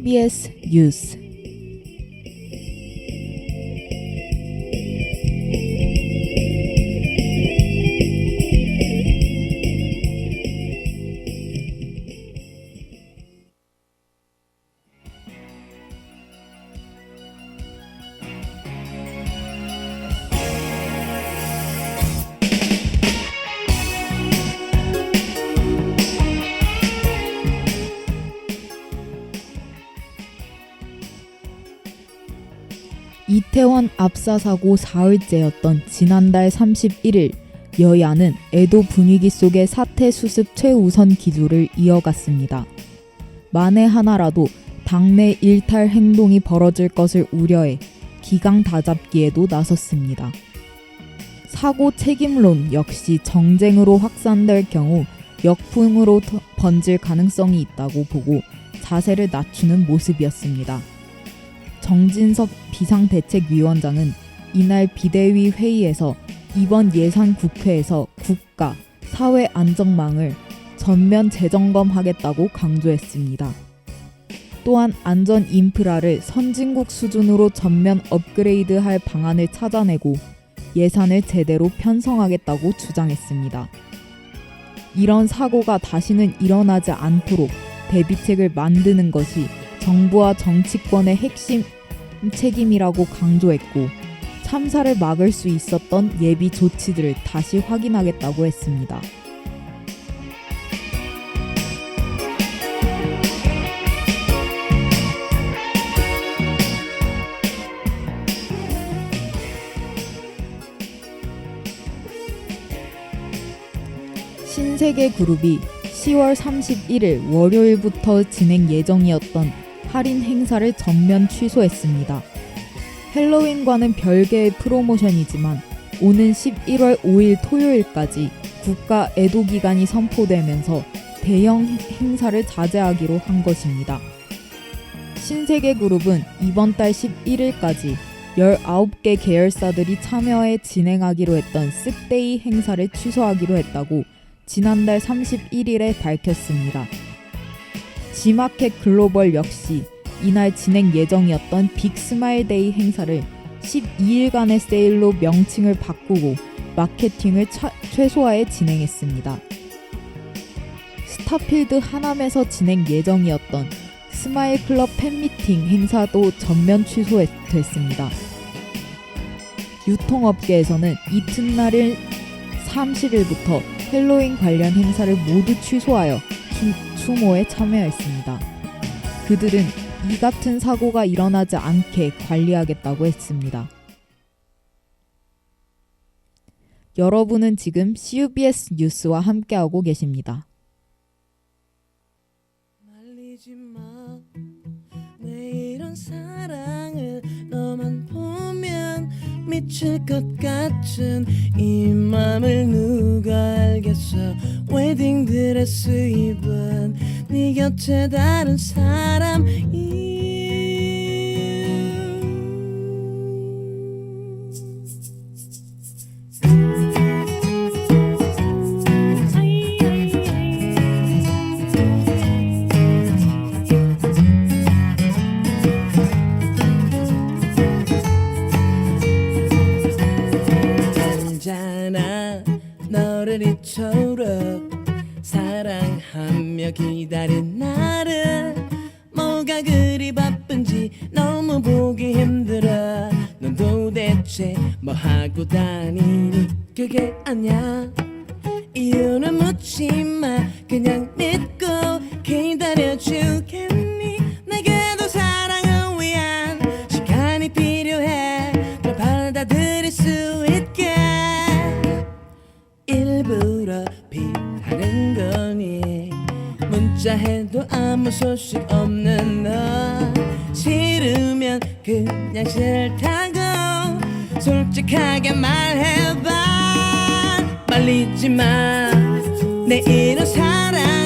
CUBS 뉴 이태원 압사 사고 사흘째였던 지난달 31일 여야는 애도 분위기 속의 사태 수습 최우선 기조를 이어갔습니다. 만에 하나라도 당내 일탈 행동이 벌어질 것을 우려해 기강 다잡기에도 나섰습니다. 사고 책임론 역시 정쟁으로 확산될 경우 역풍으로 터- 번질 가능성이 있다고 보고 자세를 낮추는 모습이었습니다. 정진석 비상대책위원장은 이날 비대위 회의에서 이번 예산 국회에서 국가 사회 안정망을 전면 재점검하겠다고 강조했습니다. 또한 안전 인프라를 선진국 수준으로 전면 업그레이드할 방안을 찾아내고 예산을 제대로 편성하겠다고 주장했습니다. 이런 사고가 다시는 일어나지 않도록 대비책을 만드는 것이 정부와 정치권의 핵심 책임이라고 강조했고 참사를 막을 수 있었던 예비 조치들을 다시 확인하겠다고 했습니다. 신세계 그룹이 10월 31일 월요일부터 진행 예정이었던 할인 행사를 전면 취소했습니다. 헬로윈과는 별개의 프로모션이지만 오는 11월 5일 토요일까지 국가 애도 기간이 선포되면서 대형 행사를 자제하기로 한 것입니다. 신세계 그룹은 이번 달 11일까지 19개 계열사들이 참여해 진행하기로 했던 쓱데이 행사를 취소하기로 했다고 지난달 31일에 밝혔습니다. 지마켓 글로벌 역시 이날 진행 예정이었던 빅스마일데이 행사를 12일간의 세일로 명칭을 바꾸고 마케팅을 차- 최소화해 진행했습니다. 스타필드 하남에서 진행 예정이었던 스마일 클럽 팬미팅 행사도 전면 취소됐습니다. 유통업계에서는 이튿날일 30일부터 헬로윈 관련 행사를 모두 취소하여 추- 추모에 참여했습니다. 그들은 이 같은 사고가 일어나지 않게 관리하겠다고 했습니다. 여러분은 지금 CUBS 뉴스와 함께하고 계십니다. 미칠 것 같은 이 맘을 누가 알겠어 웨딩 드레스 입은 네 곁에 다른 사람이 대체 뭐 하고 다니니? 그게 아냐 이유는 묻지 마. 그냥 믿고 기다려주겠니? 내게도 사랑을 위한 시간이 필요해. 널 받아들일 수 있게. 일부러 피하는 거니? 문자해도 아무 소식 없는 너. 싫으면 그냥 싫다고 솔직하게 말해봐. 말리지 마 내 이런 사랑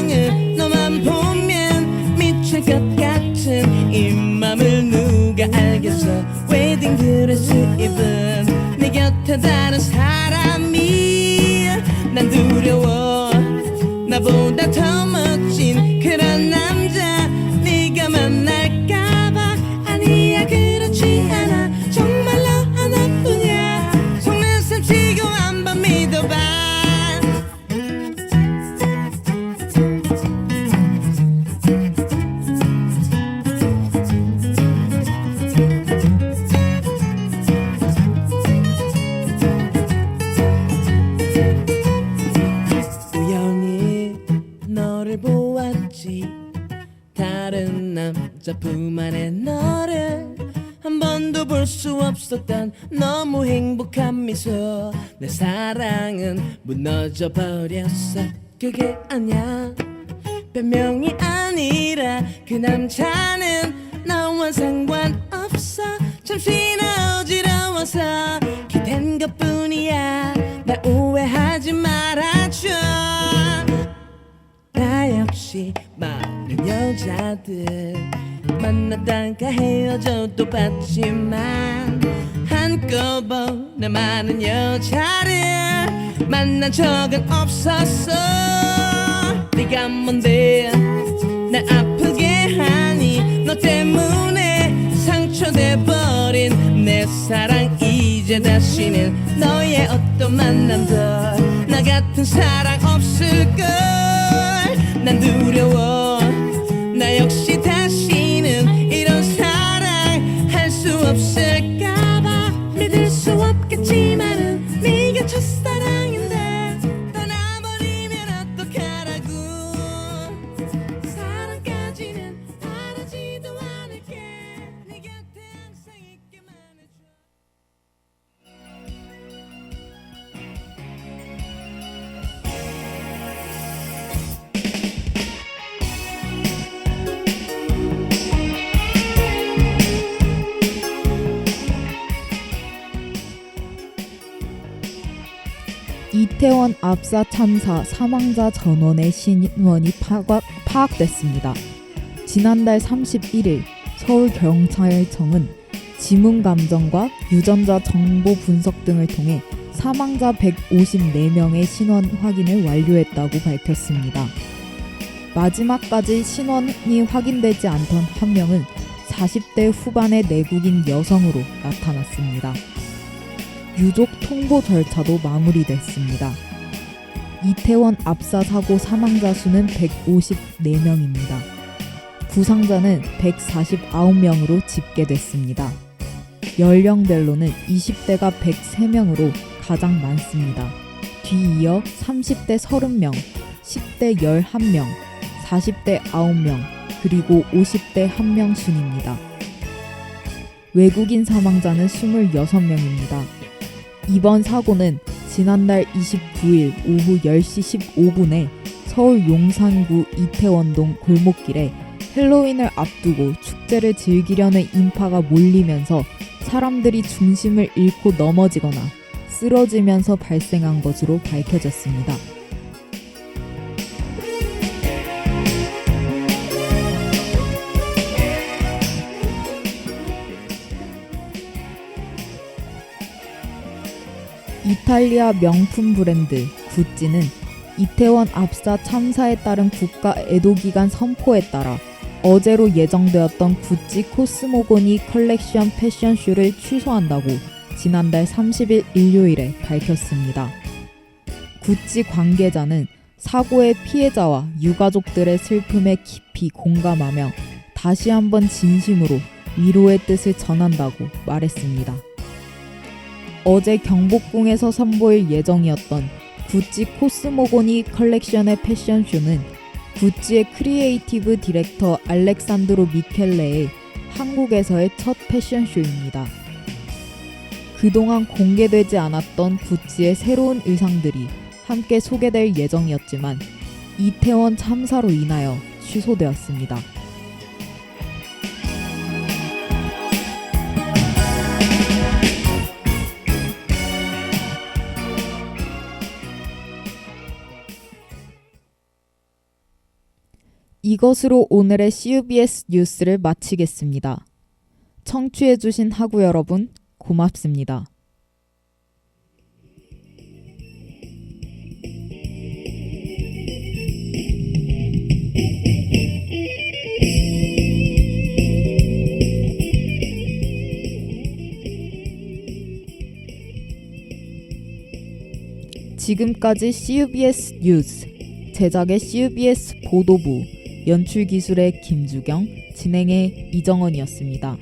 너를 보았지. 다른 남자 품 안에 너를 한 번도 볼 수 없었던 너무 행복한 미소. 내 사랑은 무너져 버렸어. 그게 아냐 변명이 아니라 그 남자는 나와 상관없어. 잠시나 어지러워서 나 역시 많은 여자들 만났다가 헤어져도 봤지만 한꺼번에 많은 여자를 만난 적은 없었어. 네가 뭔데 날 아프게 하니 너 때문에 상처돼버린 내 사랑. 이제 다시는 너의 어떤 만남도 나 같은 사랑 없을 걸 이태원 압사 참사 사망자 전원의 신원이 파악, 파악됐습니다. 지난달 31일 서울경찰청은 지문 감정과 유전자 정보 분석 등을 통해 사망자 154명의 신원 확인을 완료했다고 밝혔습니다. 마지막까지 신원이 확인되지 않던 한 명은 40대 후반의 내국인 여성으로 나타났습니다. 유족 통보 절차도 마무리됐습니다. 이태원 압사 사고 사망자 수는 154명입니다. 부상자는 149명으로 집계됐습니다. 연령별로는 20대가 103명으로 가장 많습니다. 뒤이어 30대 30명, 10대 11명, 40대 9명, 그리고 50대 1명 순입니다. 외국인 사망자는 26명입니다. 이번 사고는 지난달 29일 오후 10시 15분에 서울 용산구 이태원동 골목길에 헬로윈을 앞두고 축제를 즐기려는 인파가 몰리면서 사람들이 중심을 잃고 넘어지거나 쓰러지면서 발생한 것으로 밝혀졌습니다. 이탈리아 명품 브랜드 구찌는 이태원 압사 참사에 따른 국가 애도 기간 선포에 따라 어제로 예정되었던 구찌 코스모고니 컬렉션 패션쇼를 취소한다고 지난달 30일 일요일에 밝혔습니다. 구찌 관계자는 사고의 피해자와 유가족들의 슬픔에 깊이 공감하며 다시 한번 진심으로 위로의 뜻을 전한다고 말했습니다. 어제 경복궁에서 선보일 예정이었던 구찌 코스모고니 컬렉션의 패션쇼는 구찌의 크리에이티브 디렉터 알렉산드로 미켈레의 한국에서의 첫 패션쇼입니다. 그동안 공개되지 않았던 구찌의 새로운 의상들이 함께 소개될 예정이었지만 이태원 참사로 인하여 취소되었습니다. 이것으로 오늘의 CUBS 뉴스를 마치겠습니다. 청취해주신 하구 여러분, 고맙습니다. CUBS 뉴스 제작의 CUBS 보도부 연출 기술의 김주경 진행의 이정원이었습니다.